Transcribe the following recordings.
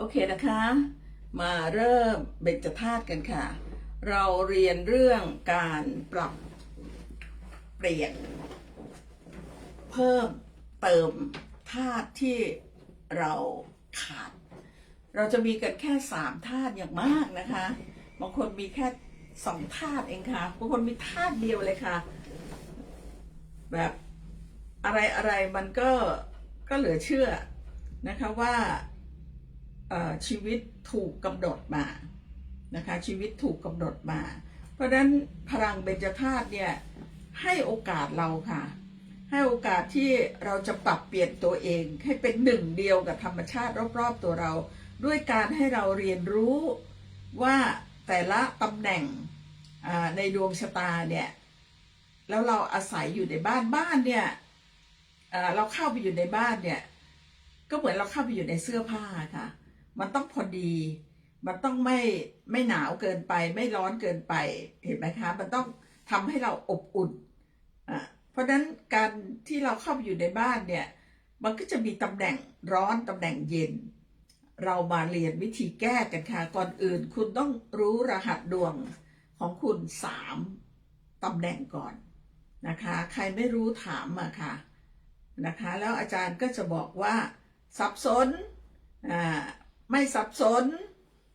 โอเคนะคะ มาเริ่มเบญจธาตุกันค่ะ เราเรียนเรื่องการปรับเปลี่ยน เพิ่มเติมธาตุที่เราขาด เราจะมีกันแค่สามธาตุอย่างมากนะคะ บางคนมีแค่สองธาตุเองค่ะ บางคนมีธาตุเดียวเลยค่ะ แบบอะไรอะไรมันก็ก็เหลือเชื่อนะคะว่า ชีวิตถูกกำหนดมานะคะชีวิตถูกกำหนดมา เพราะฉะนั้นพลังเบญจธาตุเนี่ยให้โอกาสเราค่ะ ให้โอกาสที่เราจะปรับเปลี่ยนตัวเอง ให้เป็นหนึ่งเดียวกับธรรมชาติรอบๆตัวเรา ด้วยการให้เราเรียนรู้ว่าแต่ละตำแหน่งในดวงชะตาเนี่ยแล้วเราอาศัยอยู่ในบ้านบ้านเนี่ยเราเข้าไปอยู่ในบ้านเนี่ยก็เหมือนเราเข้าไปอยู่ในเสื้อผ้าค่ะ มันต้องพอดี มันต้องไม่ไม่หนาวเกินไป ไม่ร้อนเกินไปเห็นไหมคะ มันต้องทำให้เราอบอุ่นอะเพราะฉะนั้นการที่เราเข้าไปอยู่ในบ้านเนี่ย มันก็จะมีตำแหน่งร้อนตำแหน่งเย็น เรามาเรียนวิธีแก้กันค่ะก่อนอื่น คุณต้องรู้รหัสดวงของคุณสามตำแหน่งก่อนนะคะ ใครไม่รู้ถามมาค่ะนะคะ แล้วอาจารย์ก็จะบอกว่าสับสนอ่า ไม่สับสน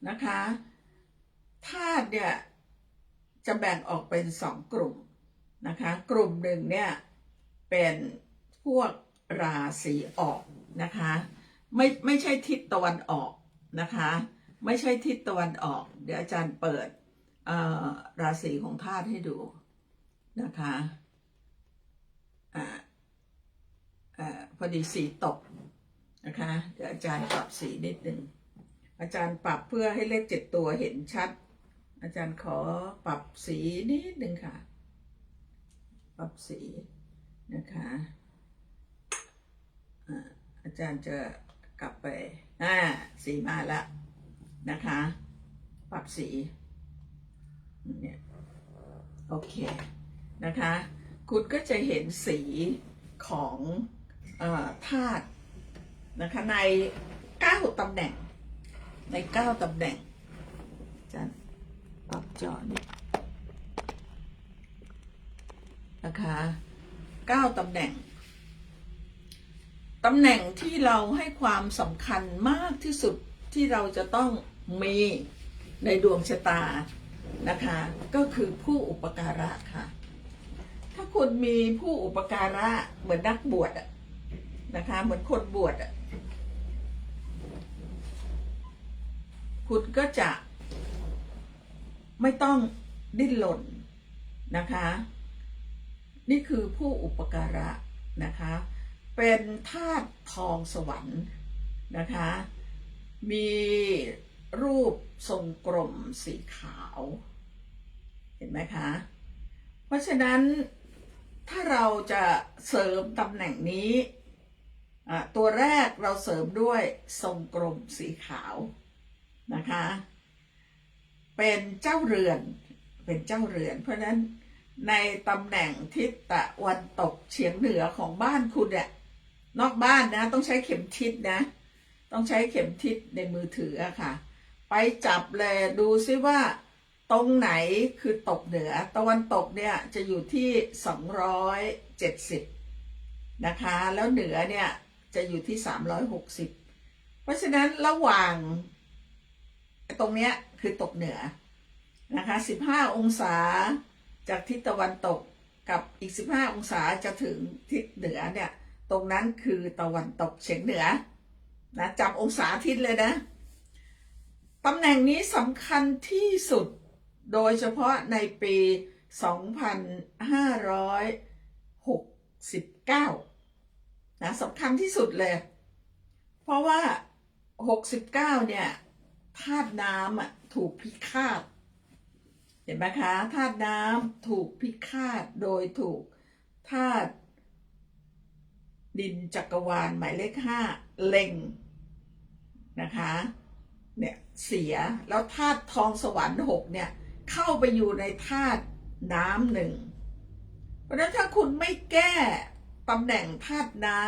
นะคะธาตุเนี่ยจะแบ่งออกเป็นสองกลุ่มนะคะ กลุ่มหนึ่งเนี่ยเป็นพวกราศีออกนะคะไม่ไม่ใช่ทิศตะวันออกนะคะ ไม่ใช่ทิศตะวันออก เดี๋ยวอาจารย์เปิดราศีของธาตุให้ดูนะคะอ่าอ่าพอดีสีตกนะคะ เดี๋ยวอาจารย์ปรับสีนิดนึง อาจารย์ปรับเพื่อให้เลขเจ็ดตัวเห็นชัด อาจารย์ขอปรับสีนิดนึงค่ะ ปรับสีนะคะอ่าอาจารย์จะกลับไปอ่าสีมาแล้วนะคะ ปรับสีเนี่ยโอเคนะคะ คุณก็จะเห็นสีของธาตุนะคะในเก้าตำแหน่ง ในเก้าตำแหน่งจารย์ปรับจอนี่นะคะเก้าตำแหน่งตำแหน่งที่เราให้ความสำคัญมากที่สุดที่เราจะต้องมีในดวงชะตานะคะ ก็คือผู้อุปการะค่ะ ถ้าคุณมีผู้อุปการะเหมือนนักบวชนะคะ เหมือนคนบวชอะ คุณก็จะ ไม่ต้องดิ้นรนนะคะ นี่คือผู้อุปการะนะคะ เป็นธาตุทองสวรรค์นะคะ มีรูปทรงกลมสีขาว เห็นไหมคะ เพราะฉะนั้นถ้าเราจะเสริมตำแหน่งนี้ ตัวแรกเราเสริมด้วยทรงกลมสีขาว นะคะ เป็นเจ้าเรือน เป็นเจ้าเรือน เพราะฉะนั้นในตำแหน่งทิศตะวันตกเฉียงเหนือของบ้านคุณเนี่ยนอกบ้านนะต้องใช้เข็มทิศนะ ต้องใช้เข็มทิศในมือถืออะค่ะ ไปจับเลยดูซิว่า ตรงไหนคือตกเหนือ ตะวันตกเนี่ยจะอยู่ที่ 270 นะคะ แล้วเหนือเนี่ยจะอยู่ที่ 360 เพราะฉะนั้นระหว่าง ตรงเนี้ยคือตกเหนือนะคะ15องศาจากทิศตะวันตกกับอีก15องศาจะถึงทิศเหนือเนี่ย ตรงนั้นคือตะวันตกเฉียงเหนือนะจำองศาทิศเลยนะตำแหน่งนี้สำคัญที่สุดโดยเฉพาะในปี 2569 นะสำคัญที่สุดเลย เพราะว่า 69 เนี่ย ธาตุน้ำอะถูกพิฆาต เห็นไหมคะธาตุน้ำถูกพิฆาตโดยถูกธาตุดินจักรวาลหมายเลขห้าเล็งนะคะเนี่ยเสียแล้วธาตุทองสวรรค์หกเนี่ยเข้าไปอยู่ในธาตุน้ำหนึ่งเพราะฉะนั้นถ้าคุณไม่แก้ตำแหน่งธาตุน้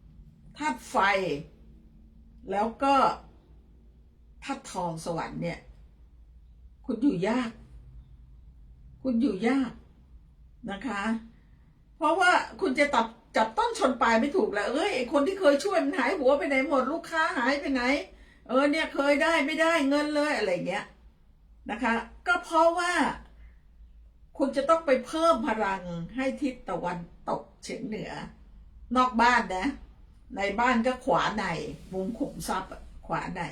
ำธาตุไฟ แล้วก็ ธาตุทองสวรรค์เนี่ย คุณอยู่ยาก คุณอยู่ยากนะคะ เพราะว่าคุณจะตัดจับต้นชนปลายไม่ถูกแล้วเอ้ยคนที่เคยช่วยมันหายหัวไปไหนหมดลูกค้าหายไปไหน เออเนี่ยเคยได้ไม่ได้เงินเลยอะไรเงี้ยนะคะ ก็เพราะว่า คุณจะต้องไปเพิ่มพลังให้ทิศตะวันตกเฉียงเหนือ นอกบ้านนะ ในบ้านก็ขวาในมุมขุมทรัพย์ขวาใน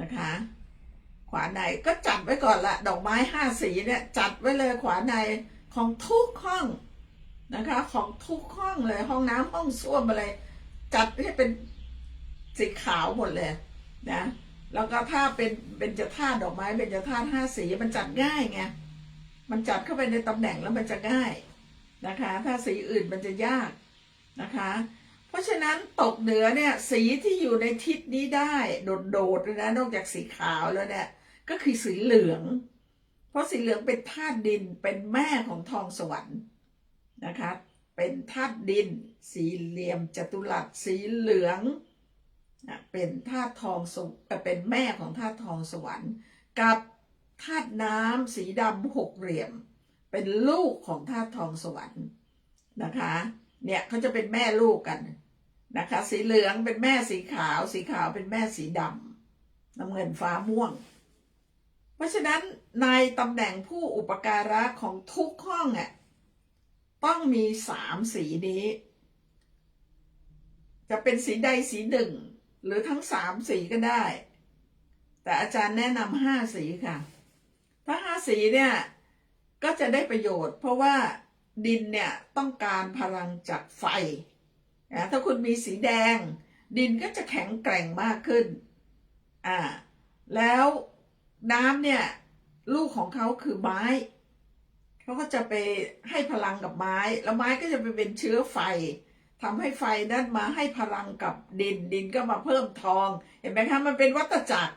นะคะ ขวาในก็จัดไว้ก่อนละดอกไม้ห้าสีเนี่ยจัดไว้เลยขวาในของทุกห้องนะคะ ของทุกห้องเลยห้องน้ำห้องส้วมอะไรจัดให้เป็นสีขาวหมดเลยนะแล้วก็ถ้าเป็นเป็นจะธาตุดอกไม้เป็นจะธาตุห้าสีมันจัดง่ายไงมันจัดเข้าไปในตำแหน่งแล้วมันจะง่ายนะคะ ถ้าสีอื่นมันจะยากนะคะ ราะฉะนั้นตกเหนือเนี่ย สีที่อยู่ในทิศนี้ได้ โดดๆเลยนะนอกจากสีขาวแล้วเนี่ย ก็คือสีเหลือง เพราะสีเหลืองเป็นธาตุดินเป็นแม่ของทองสวรรค์นะคะเป็นธาตุดิน สีเหลี่ยมจัตุรัสสีเหลืองเป็นธาตุทองสวเอ่อเป็นแม่ของธาตุทองสวรรค์ กับธาตุน้ำสีดำหกเหลี่ยม เป็นลูกของธาตุทองสวรรค์นะคะเนี่ยเขาจะเป็นแม่ลูกกัน นะคะ สีเหลืองเป็นแม่สีขาว สีขาวเป็นแม่สีดำน้ำเงินฟ้าม่วง เพราะฉะนั้นในตำแหน่งผู้อุปการะของทุกห้องอะต้องมีสามสีนี้ จะเป็นสีใดสีหนึ่ง หรือทั้งสามสีก็ได้ แต่อาจารย์แนะนำห้าสีค่ะ ถ้าห้าสีเนี่ยก็จะได้ประโยชน์ เพราะว่าดินเนี่ยต้องการพลังจากไฟ นะถ้าคุณมีสีแดง ดินก็จะแข็งแกร่งมากขึ้นอ่าแล้วน้ำเนี่ยลูกของเขาคือไม้เขาก็จะไปให้พลังกับไม้ แล้วไม้ก็จะไปเป็นเชื้อไฟทำให้ไฟนั้นมาให้พลังกับดินดินก็มาเพิ่มทอง เห็นไหมคะมันเป็นวัฏจักร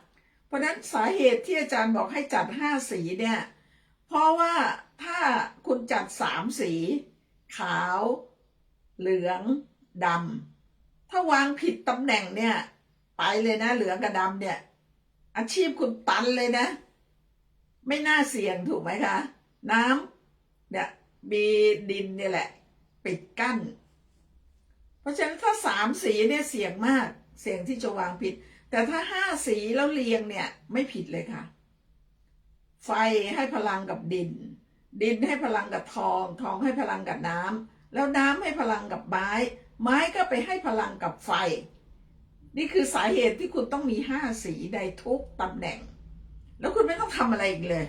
เพราะนั้นสาเหตุที่อาจารย์บอกให้จัดห้าสีเนี่ยเพราะว่าถ้าคุณจัดสามสี ขาว เหลือง ดำถ้าวางผิดตำแหน่งเนี่ย ไปเลยนะ เหลืองกับดำเนี่ย อาชีพคุณตันเลยนะ ไม่น่าเสี่ยงถูกไหมคะ น้ำเนี่ยมีดินเนี่ยแหละ ปิดกั้น เพราะฉะนั้นถ้าสามสีเนี่ยเสี่ยงมาก เสี่ยงที่จะวางผิด แต่ถ้าห้าสีแล้วเรียงเนี่ย ไม่ผิดเลยค่ะ ไฟให้พลังกับดิน ดินให้พลังกับทอง ทองให้พลังกับน้ำแล้วน้ำให้พลังกับไม้ ไม้ก็ไปให้พลังกับไฟ นี่คือสาเหตุที่คุณต้องมีห้าสีในทุกตำแหน่ง แล้วคุณไม่ต้องทำอะไรอีกเลย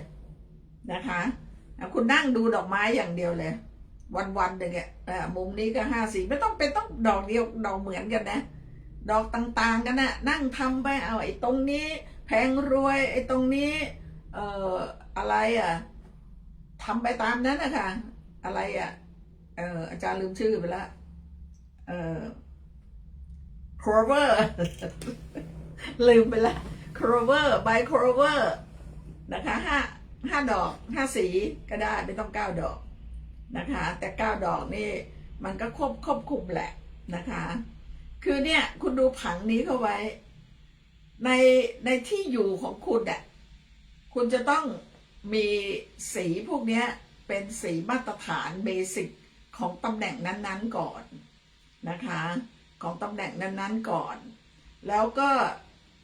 นะคะคุณนั่งดูดอกไม้อย่างเดียวเลย วันๆหนึ่งอะมุมนี้ก็ห้าสีไม่ต้องเป็นต้องดอกเดียวดอกเหมือนกันนะ ดอกต่างๆกันนะนั่งทำไปเอาไอ้ตรงนี้ แพงรวยไอ้ตรงนี้เอ่ออะไรอะทำไปตามนั้นนะคะอะไรอะเอออาจารย์ลืมชื่อไปแล้วะเออ clover ลืมไปละ clover by clover นะคะห้าห้าดอกห้าสีก็ได้ไม่ต้องเก้าดอกนะคะ แต่เก้าดอกนี่มันก็ควบควบคุมแหละนะคะ คือเนี่ยคุณดูผังนี้เข้าไว้ ในในที่อยู่ของคุณอะคุณจะต้องมีสีพวกนี้เป็นสีมาตรฐานเบสิกของตำแหน่งนั้น ๆ ก่อน นะคะ ของตำแหน่งนั้นๆก่อน แล้วก็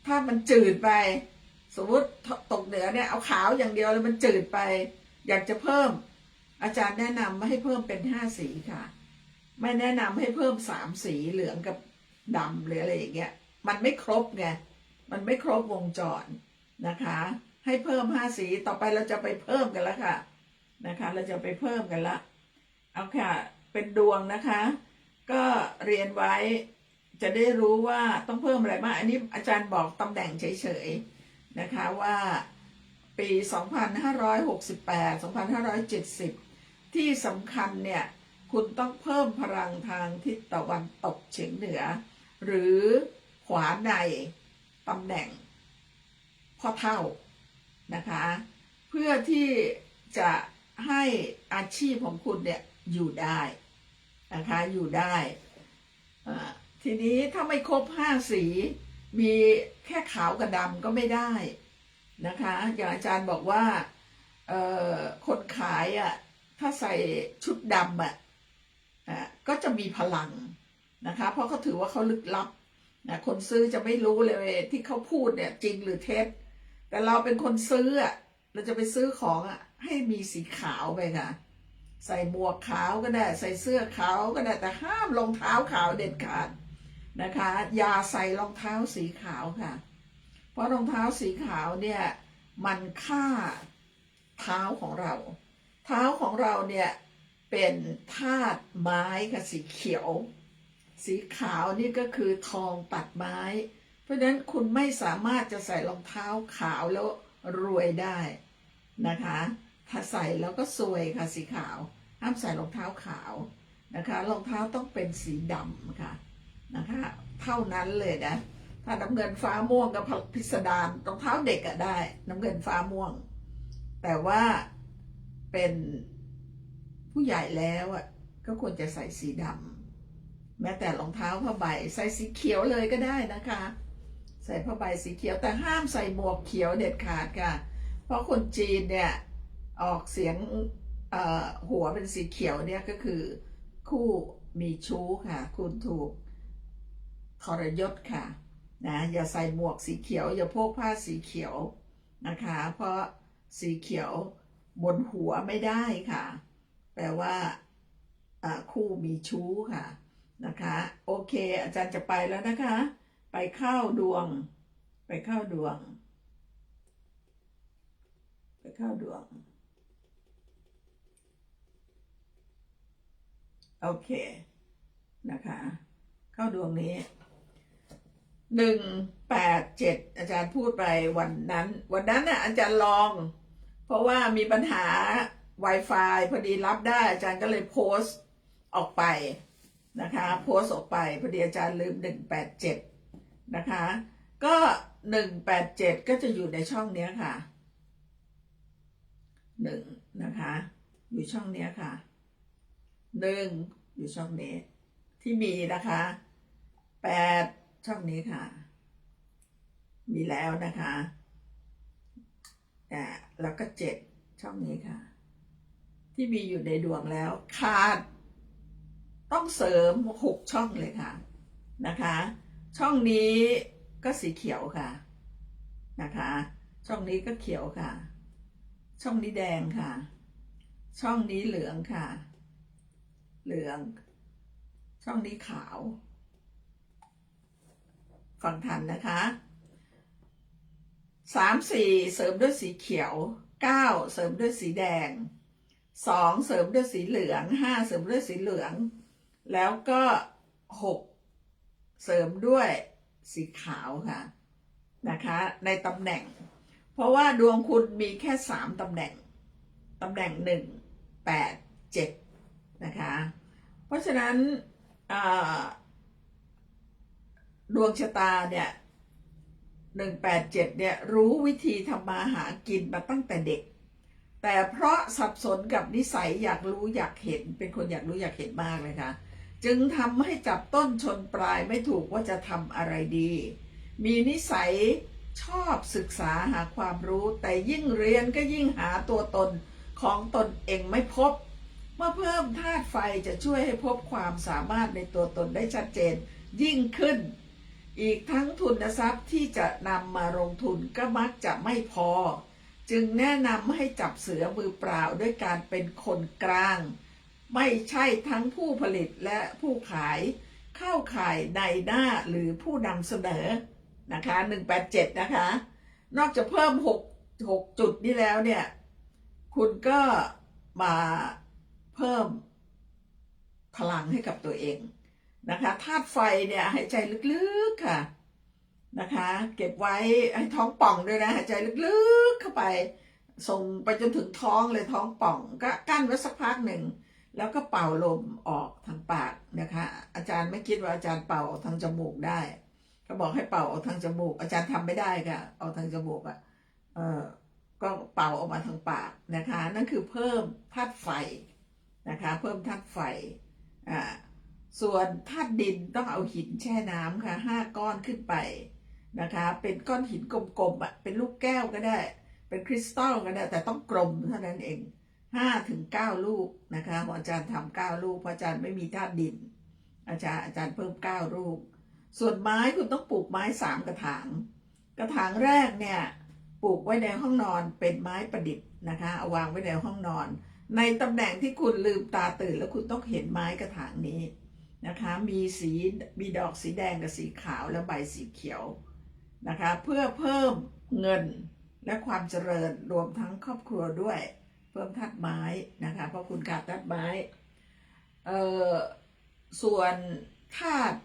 ถ้ามันจืดไป สมมติตกเหนือเนี่ยเอาขาวอย่างเดียวแล้วมันจืดไป อยากจะเพิ่ม อาจารย์แนะนำไม่ให้เพิ่มเป็นห้าสีค่ะ ไม่แนะนำให้เพิ่มสามสีเหลืองกับดำหรืออะไรอย่างเงี้ยมันไม่ครบไงมันไม่ครบวงจรนะคะ ให้เพิ่มห้าสีต่อไปเราจะไปเพิ่มกันแล้วค่ะนะคะ เราจะไปเพิ่มกันละเอาค่ะ เป็นดวงนะคะ ก็เรียนไว้จะได้รู้ว่าต้องเพิ่มอะไรบ้างอันนี้อาจารย์บอกตำแหน่งเฉยๆนะคะว่าปี 2568 2570 ที่สำคัญเนี่ยคุณต้องเพิ่มพลังทางทิศตะวันตกเฉียงเหนือ หรือขวาในตำแหน่งพ่อเท่านะคะ เพื่อที่จะให้อาชีพของคุณเนี่ยอยู่ได้ นะคะอยู่ได้ ทีนี้ถ้าไม่ครบห้าสี มีแค่ขาวกับดำก็ไม่ได้นะคะ อย่างอาจารย์บอกว่าคนขายอะถ้าใส่ชุดดำอะอะก็จะมีพลังนะคะ เพราะเขาถือว่าเขาลึกลับนะคนซื้อจะไม่รู้เลยที่เขาพูดเนี่ยจริงหรือเท็จ แต่เราเป็นคนซื้ออะเราจะไปซื้อของอะให้มีสีขาวไปค่ะ ใส่หมวกขาวก็ได้ ใส่เสื้อขาวก็ได้แต่ห้ามรองเท้าขาวเด็ดขาดนะคะ อย่าใส่รองเท้าสีขาวค่ะ เพราะรองเท้าสีขาวเนี่ยมันฆ่าเท้าของเรา เท้าของเราเนี่ยเป็นธาตุไม้ค่ะสีเขียว สีขาวนี่ก็คือทองตัดไม้ เพราะฉะนั้นคุณไม่สามารถจะใส่รองเท้าขาวแล้วรวยได้นะคะ ถ้าใส่แล้วก็ซวยค่ะสีขาว ห้ามใส่รองเท้าขาวนะคะรองเท้าต้องเป็นสีดำค่ะนะคะ เท่านั้นเลยนะ ถ้าน้ำเงินฟ้าม่วงกับพิสดารรองเท้าเด็กอะได้ น้ำเงินฟ้าม่วง แต่ว่าเป็นผู้ใหญ่แล้วอะก็ควรจะใส่สีดำแม้แต่รองเท้าผ้าใบใส่สีเขียวเลยก็ได้นะคะ ใส่ผ้าใบสีเขียวแต่ห้ามใส่หมวกเขียวเด็ดขาดค่ะ เพราะคนจีนเนี่ย ออกเสียงหัวเป็นสีเขียวเนี่ยก็คือ คู่มีชู้ค่ะ คุณถูกทรยศค่ะนะอย่าใส่หมวกสีเขียว อย่าพกผ้าสีเขียวนะคะ เพราะสีเขียวบนหัวไม่ได้ค่ะ แปลว่าคู่มีชู้ค่ะนะคะ โอเค อาจารย์จะไปแล้วนะคะ ไปเข้าดวง ไปเข้าดวง ไปเข้าดวง โอเคนะคะ เข้าดวงนี้หนึ่งแปดเจ็ดอาจารย์พูดไปวันนั้น วันนั้นน่ะอาจารย์ลอง เพราะว่ามีปัญหา Wi-Fi พอดีรับได้อาจารย์ก็เลยโพสต์ออกไปนะคะ โพสต์ออกไปพอดีอาจารย์ลืมหนึ่งแปดเจ็ดนะคะ ก็หนึ่งแปดเจ็ดก็จะอยู่ในช่องเนี้ยค่ะหนึ่งนะคะ อยู่ช่องเนี้ยค่ะ หนึ่งอยู่ช่องนี้ ที่มีนะคะแปดช่องนี้ค่ะ มีแล้วนะคะอ่าแล้วก็เจ็ดช่องนี้ค่ะ ที่มีอยู่ในดวงแล้วขาด ต้องเสริมหกช่องเลยค่ะนะคะ ช่องนี้ก็สีเขียวค่ะนะคะ ช่องนี้ก็เขียวค่ะ ช่องนี้แดงค่ะ ช่องนี้เหลืองค่ะ เหลือง ช่องนี้ขาวฟังทันนะคะสามสี่เสริมด้วยสีเขียวเก้าเสริมด้วยสีแดงสองเสริมด้วยสีเหลืองห้าเสริมด้วยสีเหลือง แล้วก็หกเสริมด้วยสีขาวค่ะนะคะ ในตำแหน่ง เพราะว่าดวงคุณมีแค่สามตำแหน่งตำแหน่งหนึ่งแปดเจ็ด นะคะ เพราะฉะนั้นดวงชะตาเนี่ยหนึ่งแปดเจ็ดเนี่ยรู้วิธีทำมาหากินมาตั้งแต่เด็ก แต่เพราะสับสนกับนิสัยอยากรู้อยากเห็นเป็นคนอยากรู้อยากเห็นมากเลยค่ะ จึงทำให้จับต้นชนปลายไม่ถูกว่าจะทำอะไรดี มีนิสัยชอบศึกษาหาความรู้ แต่ยิ่งเรียนก็ยิ่งหาตัวตนของตนเองไม่พบ เมื่อเพิ่มธาตุไฟจะช่วยให้พบความสามารถในตัวตนได้ชัดเจนยิ่งขึ้น อีกทั้งทุนทรัพย์ที่จะนำมาลงทุนก็มักจะไม่พอ จึงแนะนำให้จับเสือมือเปล่าด้วยการเป็นคนกลาง ไม่ใช่ทั้งผู้ผลิตและผู้ขาย เข้าขายในหน้าหรือผู้นำเสนอนะคะ 187 นะคะ นอกจากเพิ่ม 6 6 จุดนี้แล้วเนี่ย คุณก็มา เพิ่มพลังให้กับตัวเองนะคะธาตุไฟเนี่ยหายใจลึกๆค่ะนะคะ เก็บไว้ให้ท้องป่องด้วยนะหายใจลึกๆเข้าไป ส่งไปจนถึงท้องเลยท้องป่องก็กั้นไว้สักพักหนึ่งแล้วก็เป่าลมออกทางปากนะคะ อาจารย์ไม่คิดว่าอาจารย์เป่าออกทางจมูกได้เขาบอกให้เป่าออกทางจมูก อาจารย์ทำไม่ได้ค่ะออกทางจมูกอะ่ะเออก็เป่าออกมาทางปากนะคะ นั่นคือเพิ่มธาตุไฟ นะคะ เพิ่มธาตุไฟอ่าส่วนธาตุดินต้องเอาหินแช่น้ำค่ะห้าก้อนขึ้นไปนะคะ เป็นก้อนหินกลมๆอะเป็นลูกแก้วก็ได้ เป็นคริสตัลก็ได้ แต่ต้องกลมเท่านั้นเองห้าถึงเก้าลูกนะคะออาจารย์ทำเก้าลูกเพราะอาจารย์ไม่มีธาตุดิน อาจารย์อาจารย์เพิ่มเก้าลูก ส่วนไม้คุณต้องปลูกไม้สามกระถาง กระถางแรกเนี่ยปลูกไว้ในห้องนอนเป็นไม้ประดิษฐ์นะคะเอาวางไว้ในห้องนอน ในตำแหน่งที่คุณลืมตาตื่นแล้วคุณต้องเห็นไม้กระถางนี้นะคะ มีสีมีดอกสีแดงกับสีขาวและใบสีเขียวนะคะ เพื่อเพิ่มเงินและความเจริญรวมทั้งครอบครัวด้วย เพิ่มธาตุไม้นะคะ เพราะคุณขาดธาตุไม้เอ่อส่วนธาตุ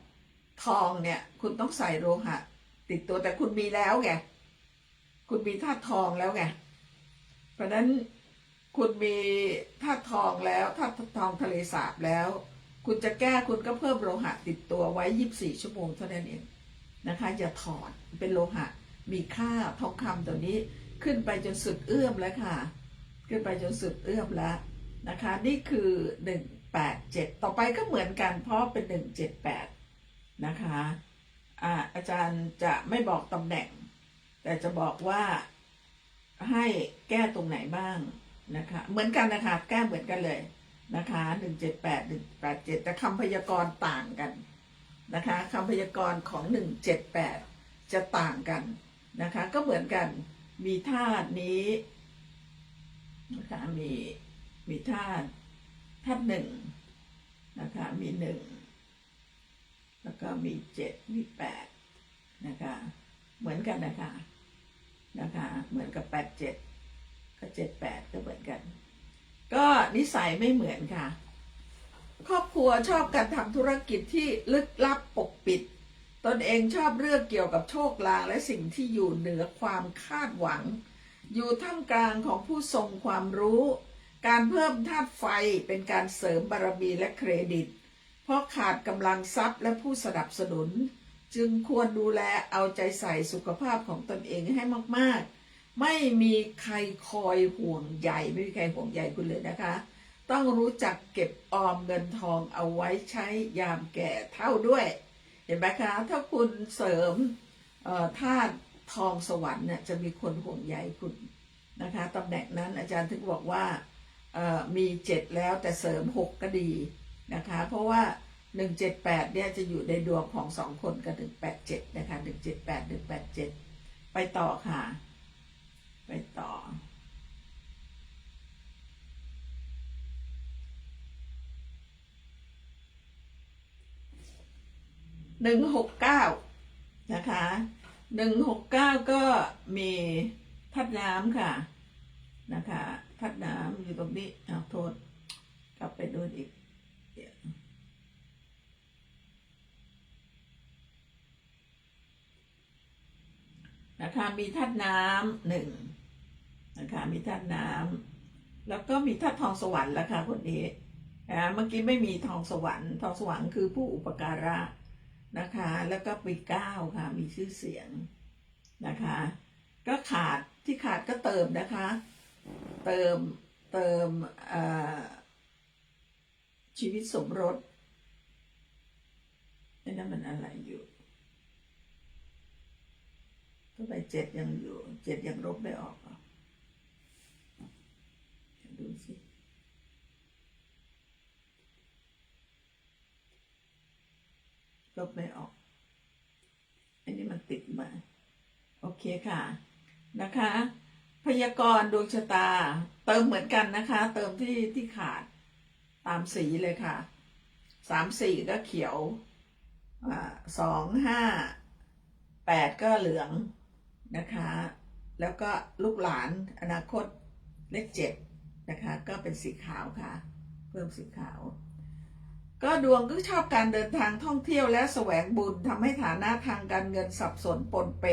ทองเนี่ย คุณต้องใส่โลหะ ติดตัวแต่คุณมีแล้วไงคุณมีธาตุทองแล้วไงเพราะนั้น คุณมีธาตุทองแล้วธาตุทองทะเลสาบแล้ว คุณจะแก้คุณก็เพิ่มโลหะติดตัวไว้24ชั่วโมงเท่านั้นเองนะคะ อย่าถอดเป็นโลหะ มีค่าทองคำตัวนี้ขึ้นไปจนสุดเอื้อมแล้วค่ะ ขึ้นไปจนสุดเอื้อมแล้วนะคะ นี่คือ187ต่อไปก็เหมือนกันเพราะเป็น178นะคะอ่าอาจารย์จะไม่บอกตำแหน่ง แต่จะบอกว่าให้แก้ตรงไหนบ้าง นะคะ เหมือนกันนะคะ แก้เหมือนกันเลยนะคะหนึ่งเจ็ดแปดหนึ่งแปดเจ็ดแต่คำพยากรณ์ต่างกันนะคะคำพยากรณ์ของหนึ่งเจ็ดแปดจะต่างกันนะคะ ก็เหมือนกันมีธาตุนี้นะคะมีมีธาตุธาตุหนึ่งนะคะมีหนึ่งแล้วก็มีเจ็ดมีแปดนะคะ เหมือนกันนะคะนะคะ เหมือนกับแปดเจ็ด ก็เจ็ดแปดก็เหมือนกัน ก็นิสัยไม่เหมือนค่ะ ครอบครัวชอบการทำธุรกิจที่ลึกลับปกปิด ตนเองชอบเรื่องเกี่ยวกับโชคลางและสิ่งที่อยู่เหนือความคาดหวัง อยู่ท่ามกลางของผู้ทรงความรู้ การเพิ่มธาตุไฟเป็นการเสริมบารมีและเครดิต เพราะขาดกำลังทรัพย์และผู้สนับสนุน จึงควรดูแลเอาใจใส่สุขภาพของตนเองให้มากๆ ไม่มีใครคอยห่วงใยไม่มีใครห่วงใยคุณเลยนะคะ ต้องรู้จักเก็บออมเงินทองเอาไว้ใช้ยามแก่เท่าด้วย เห็นไหมคะ ถ้าคุณเสริมธาตุทองสวรรค์เนี่ยจะมีคนห่วงใยคุณนะคะตำแหน่งนั้นอาจารย์ถึงบอกว่ามีเจ็ดแล้วแต่เสริมหกก็ดีนะคะ เพราะว่าหนึ่งเจ็ดแปดเนี่ยจะอยู่ในดวงของสองคนกับหนึ่งแปดเจ็ดนะคะหนึ่งเจ็ดแปดหนึ่งแปดเจ็ดไปต่อค่ะ ไปต่อ หนึ่งหกเก้านะคะหนึ่งหกเก้าก็มีทัดน้ำค่ะ นะคะทัดน้ำอยู่ตรงนี้เอาโทษ กลับไปดูอีกเดี๋ยว นะคะมีทัดน้ำหนึ่งนะคะมีทัดน้ำแล้วก็มีทัดทองสวรรค์ล้วค่ะคนนี้อ่าเมื่อกี้ไม่มีทองสวรรค์ทองสวรรค์คือผู้อุปการะนะคะ แล้วก็ปีเก้าค่ะมีชื่อเสียงนะคะ ก็ขาดที่ขาดก็เติมนะคะ เติมเติมชีวิตสมรสไอ้นั่นมันอะไรอยู่ ทำไมเจ็ดยังอยู่ เจ็ดยังลบไม่ออกเหรอดูสิลบไม่ออก อันนี้มันติดมา โอเคค่ะนะคะ พยากรณ์ดวงชะตา เติมเหมือนกันนะคะ เติมที่ที่ขาดตามสีเลยค่ะสามสี่ก็เขียวอ่าสองห้าแปดก็เหลือง นะคะ แล้วก็ลูกหลานอนาคตเลขเจ็ดนะคะ ก็เป็นสีขาวค่ะ เพิ่มสีขาว ก็ดวงก็ชอบการเดินทางท่องเที่ยวและแสวงบุญทำให้ฐานะทางการเงินสับสนปนเป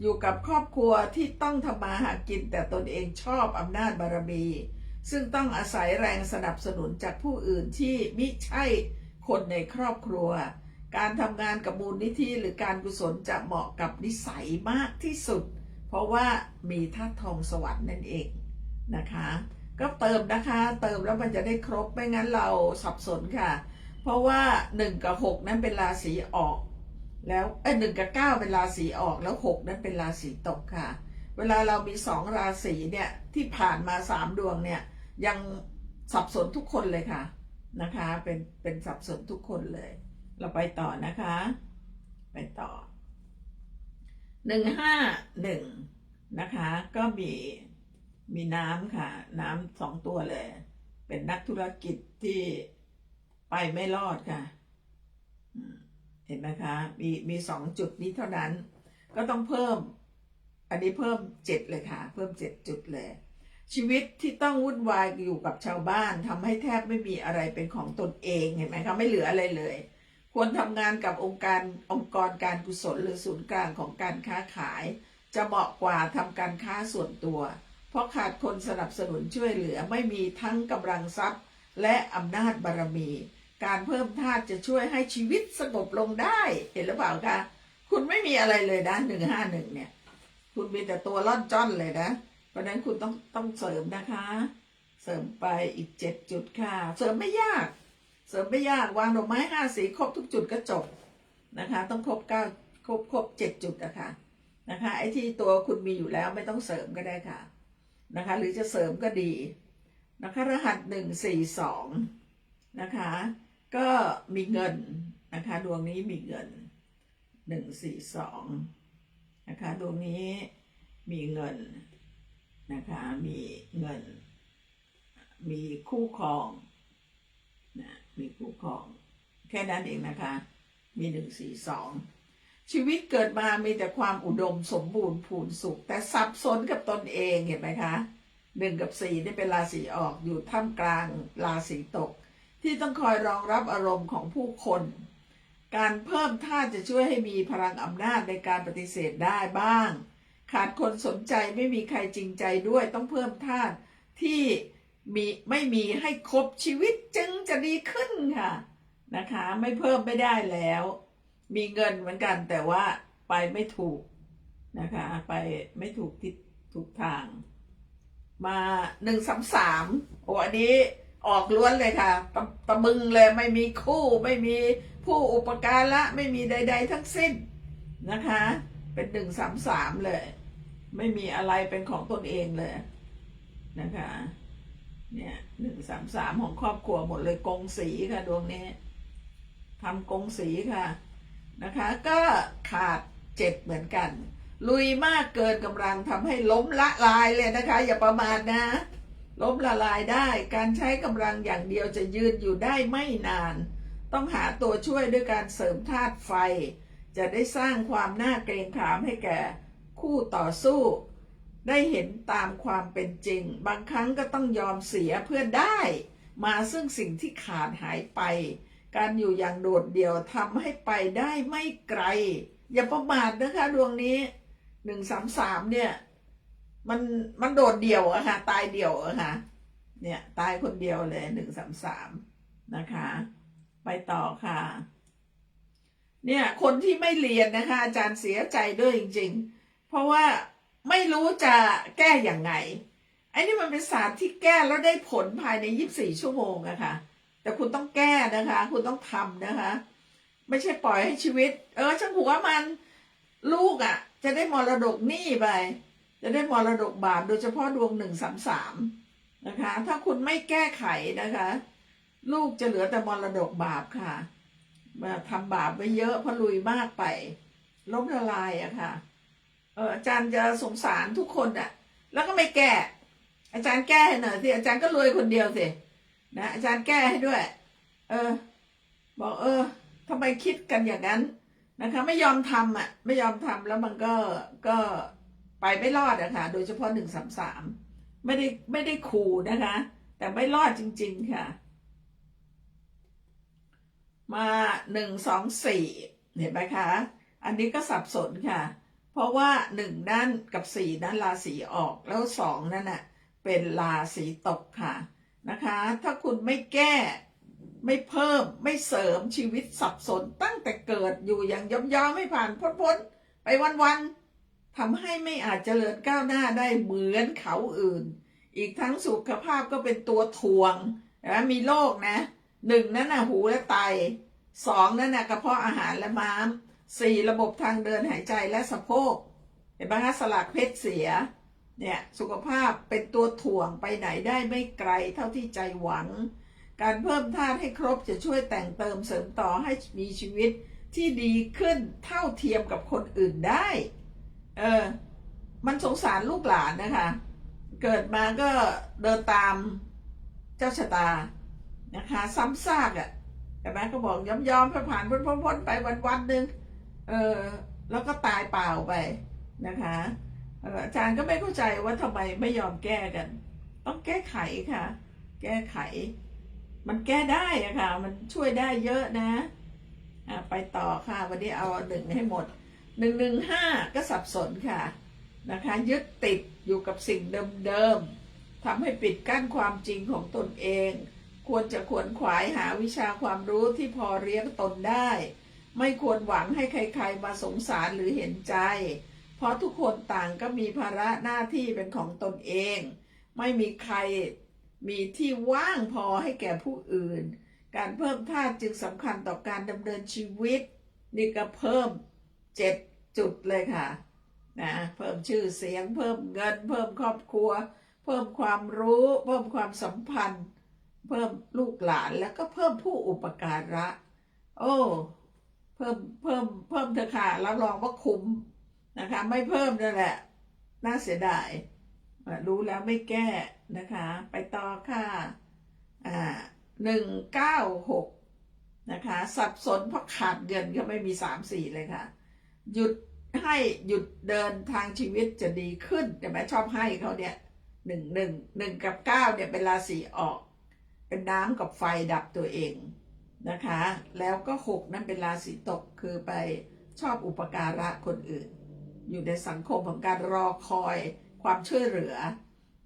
อยู่กับครอบครัวที่ต้องทำมาหากินแต่ตนเองชอบอำนาจบารมี ซึ่งต้องอาศัยแรงสนับสนุนจากผู้อื่นที่มิใช่คนในครอบครัว การทำงานกับมูลนิธิหรือการกุศลจะเหมาะกับนิสัยมากที่สุด เพราะว่ามีธาตุทองสวรรค์นั่นเองนะคะ ก็เติมนะคะ เติมแล้วมันจะได้ครบไม่งั้นเราสับสนค่ะ เพราะว่าหนึ่งกับหกนั้นเป็นราศีออก แล้วเอ้หนึ่งกับเก้าเป็นราศีออกแล้วหกนั้นเป็นราศีตกค่ะ เวลาเรามีสองราศีเนี่ยที่ผ่านมาสามดวงเนี่ยยังสับสนทุกคนเลยค่ะนะคะเป็นเป็นสับสนทุกคนเลย เราไปต่อนะคะ ไปต่อหนึ่งห้าหนึ่งนะคะ ก็มีมีน้ำค่ะ น้ำสองตัวเลย เป็นนักธุรกิจที่ไปไม่รอดค่ะ เห็นไหมคะ มีมีสองจุดนี้เท่านั้น ก็ต้องเพิ่ม อันนี้เพิ่มเจ็ดเลยค่ะ เพิ่มเจ็ดจุดเลย ชีวิตที่ต้องวุ่นวายอยู่กับชาวบ้านทำให้แทบไม่มีอะไรเป็นของตนเอง เห็นไหมคะ ไม่เหลืออะไรเลย ควรทำงานกับองค์การองค์กรการกุศลหรือศูนย์กลางของการค้าขาย จะเหมาะกว่าทำการค้าส่วนตัว เพราะขาดคนสนับสนุนช่วยเหลือไม่มีทั้งกำลังทรัพย์ และอำนาจบารมี การเพิ่มทาสจะช่วยให้ชีวิตสงบลงได้เห็นหรือเปล่าคะคุณไม่มีอะไรเลยนะหนึ่งห้าหนึ่งเนี่ย คุณมีแต่ตัวล่อนจ้อนเลยนะ เพราะนั้นคุณต้องต้องเสริมนะคะ เสริมไปอีกเจ็ดจุดค่ะ เสริมไม่ยาก เสริมไม่ยากวางดอกไม้ห้าสีครบทุกจุดก็จบนะคะ ต้องครบเก้าครบครบเจ็ดจุดนะคะนะคะไอ้ที่ตัวคุณมีอยู่แล้วไม่ต้องเสริมก็ได้ค่ะนะคะ หรือจะเสริมก็ดีนะคะ รหัสหนึ่งสี่สองนะคะ ก็มีเงินนะคะดวงนี้มีเงินหนึ่งสี่สองนะคะดวงนี้มีเงินนะคะมีเงิน มีคู่ครอง มีคู่ครอง แค่นั้นเองนะคะ มีหนึ่งสี่สองชีวิตเกิดมามีแต่ความอุดมสมบูรณ์ผูนสุข แต่สับสนกับตนเองเห็นไหมคะหนึ่งกับสี่นี่เป็นราศีออกอยู่ท่ามกลางราศีตก ที่ต้องคอยรองรับอารมณ์ของผู้คน การเพิ่มท่าจะช่วยให้มีพลังอำนาจในการปฏิเสธได้บ้าง ขาดคนสนใจไม่มีใครจริงใจด้วยต้องเพิ่มท่าที่ มีไม่มีให้ครบชีวิตจึงจะดีขึ้นค่ะนะคะ ไม่เพิ่มไม่ได้แล้ว มีเงินเหมือนกันแต่ว่าไปไม่ถูกนะคะ ไปไม่ถูกทิศถูกทาง มาหนึ่งสามสามโอ้อันนี้ออกล้วนเลยค่ะตะตะมึงเลยไม่มีคู่ไม่มีผู้อุปการะไม่มีใด ๆ ทั้งสิ้นนะคะ เป็นหนึ่งสามสามเลย ไม่มีอะไรเป็นของตนเองเลยนะคะ เนี่ยหนึ่งสามสามของครอบครัวหมดเลยกงสีค่ะดวงนี้ทำกงสีค่ะนะคะ ก็ขาดเจ็ดเหมือนกัน ลุยมากเกินกำลังทำให้ล้มละลายเลยนะคะ อย่าประมาทนะ ล้มละลายได้การใช้กำลังอย่างเดียวจะยืนอยู่ได้ไม่นาน ต้องหาตัวช่วยด้วยการเสริมธาตุไฟ จะได้สร้างความน่าเกรงขามให้แก่คู่ต่อสู้ ได้เห็นตามความเป็นจริง บางครั้งก็ต้องยอมเสียเพื่อได้ มาซึ่งสิ่งที่ขาดหายไป การอยู่อย่างโดดเดี่ยวทำให้ไปได้ไม่ไกล อย่าประมาทนะคะดวงนี้หนึ่งสามสามเนี่ยมันมันโดดเดี่ยวอะค่ะ ตายเดี่ยวอะค่ะ เนี่ยตายคนเดียวเลยหนึ่งสามสามนะคะ ไปต่อค่ะ เนี่ยคนที่ไม่เรียนนะคะ อาจารย์เสียใจด้วยจริง ๆ เพราะว่า ไม่รู้จะแก้อย่างไงไอ้นี่มันเป็นศาสตร์ที่แก้แล้วได้ผลภายใน24ชั่วโมงอะค่ะ แต่คุณต้องแก้นะคะ คุณต้องทำนะคะ ไม่ใช่ปล่อยให้ชีวิต เออฉันหัวมันลูกอะจะได้มรดกหนี้ไป จะได้มรดกบาปโดยเฉพาะดวงหนึ่งสามสามนะคะ ถ้าคุณไม่แก้ไขนะคะ ลูกจะเหลือแต่มรดกบาปค่ะ มาทำบาปไปเยอะเพราะลุยมากไปล้มละลายอะค่ะ อออาจารย์จะสงสารทุกคนอะแล้วก็ไม่แก้ อาจารย์แก้ให้หน่อยสิอาจารย์ก็รวยคนเดียวสินะอาจารย์แก้ให้ด้วย เออ บอกเออทำไมคิดกันอย่างนั้นนะคะ ไม่ยอมทำอะ ไม่ยอมทำแล้วมันก็ก็ไปไม่รอดอะค่ะ โดยเฉพาะหนึ่งสามสามไม่ได้ไม่ได้ขู่นะคะ แต่ไม่รอดจริง ๆค่ะ มาหนึ่งสองสี่เห็นไหมคะ อันนี้ก็สับสนค่ะ เพราะว่าหนึ่งนั่นกับสี่นั้นราศีออกแล้วสองนั่นน่ะเป็นราศีตกค่ะนะคะ ถ้าคุณไม่แก้ไม่เพิ่มไม่เสริมชีวิตสับสนตั้งแต่เกิดอยู่อย่างย่อมย่อมไม่ผ่านพ้นๆไปวันๆทำให้ไม่อาจเจริญก้าวหน้าได้เหมือนเขาอื่น อีกทั้งสุขภาพก็เป็นตัวทวงนะมีโรคนะหนึ่งนั่นน่ะหูและไตสองนั่นน่ะกระเพาะอาหารและม้าม สี่ระบบทางเดินหายใจและสะโพกเห็นไหมคะสลักเพชรเสียเนี่ยสุขภาพเป็นตัวถ่วงไปไหนได้ไม่ไกลเท่าที่ใจหวัง การเพิ่มธาตุให้ครบจะช่วยแต่งเติมเสริมต่อให้มีชีวิตที่ดีขึ้นเท่าเทียมกับคนอื่นได้ เออ มันสงสารลูกหลานนะคะ เกิดมาก็เดินตามเจ้าชะตานะคะ ซ้ำซากอะ่ะแต่แม่ก็บอกยอมยอมๆผ่านๆพ้นๆไปวันๆหนึ่ง เออแล้วก็ตายเปล่าไปนะคะอออาจารย์ก็ไม่เข้าใจว่าทำไมไม่ยอมแก้กัน ต้องแก้ไขค่ะ แก้ไข มันแก้ได้อะค่ะ มันช่วยได้เยอะนะอะไปต่อค่ะ วันนี้เอาหนึ่งให้หมดหนึ่งหนึ่งห้าก็สับสนค่ะนะคะยึดติดอยู่กับสิ่งเดิมๆทำให้ปิดกั้นความจริงของตนเอง ควรจะขวนขวายหาวิชาความรู้ที่พอเลี้ยงตนได้ ไม่ควรหวังให้ใครๆมาสงสารหรือเห็นใจ เพราะทุกคนต่างก็มีภาระหน้าที่เป็นของตนเอง ไม่มีใครมีที่ว่างพอให้แก่ผู้อื่น การเพิ่มธาตุจึงสำคัญต่อการดำเนินชีวิต นี่ก็เพิ่มเจ็ดจุดเลยค่ะนะเพิ่มชื่อเสียง เพิ่มเงิน เพิ่มครอบครัว เพิ่มความรู้ เพิ่มความสัมพันธ์ เพิ่มลูกหลานแล้วก็เพิ่มผู้อุปการะ โอ้ พิ่มเพิ่มเพิ่มเถอะค่ะรับรองว่าคุ้มนะคะ ไม่เพิ่มนั่นแหละ น่าเสียดายรู้แล้วไม่แก้นะคะ ไปต่อค่ะอ่าหนึ่งเก้าหกนะคะ สับสนเพราะขาดเงินก็ไม่มีสามสี่เลยค่ะ หยุดให้หยุดเดินทางชีวิตจะดีขึ้นแต่แม่ชอบให้เขาเนี่ยหนึ่งหนึ่งหนึ่งกับเก้าเนี่ยเป็นราศีออก เป็นน้ำกับไฟดับตัวเอง นะคะ แล้วก็หกนั่นเป็นราศีตกคือไปชอบอุปการะคนอื่น อยู่ในสังคมของการรอคอยความช่วยเหลือ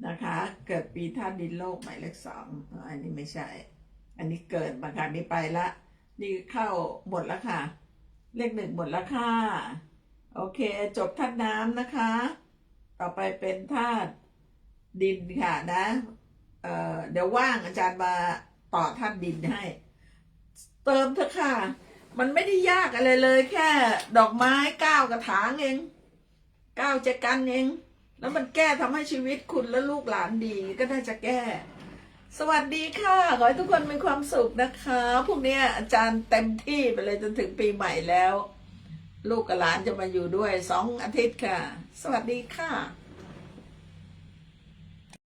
นะคะ เกิดปีท่านดินโลกหมายเลขสองอันนี้ไม่ใช่ อันนี้เกิดมาค่ะนี่ไปละ นี่เข้าหมดแล้วค่ะ เลขหนึ่งหมดแล้วค่ะ โอเค จบธาตุน้ำนะคะ ต่อไปเป็นธาตุดินค่ะนะเอ่อเดี๋ยวว่างอาจารย์มาต่อธาตุดินให้ เติมเถอะค่ะ มันไม่ได้ยากอะไรเลย แค่ ดอกไม้ก้าวกระถางเองก้าวจะกันเอง แล้วมันแก้ทำให้ชีวิตคุณและลูกหลานดีก็น่าจะแก้ สวัสดีค่ะ ขอให้ทุกคนมีความสุขนะคะพรุ่งนี้อาจารย์เต็มที่ไปเลยจนถึงปีใหม่แล้ว ลูกกับหลานจะมาอยู่ด้วยสองอาทิตย์ค่ะ สวัสดีค่ะ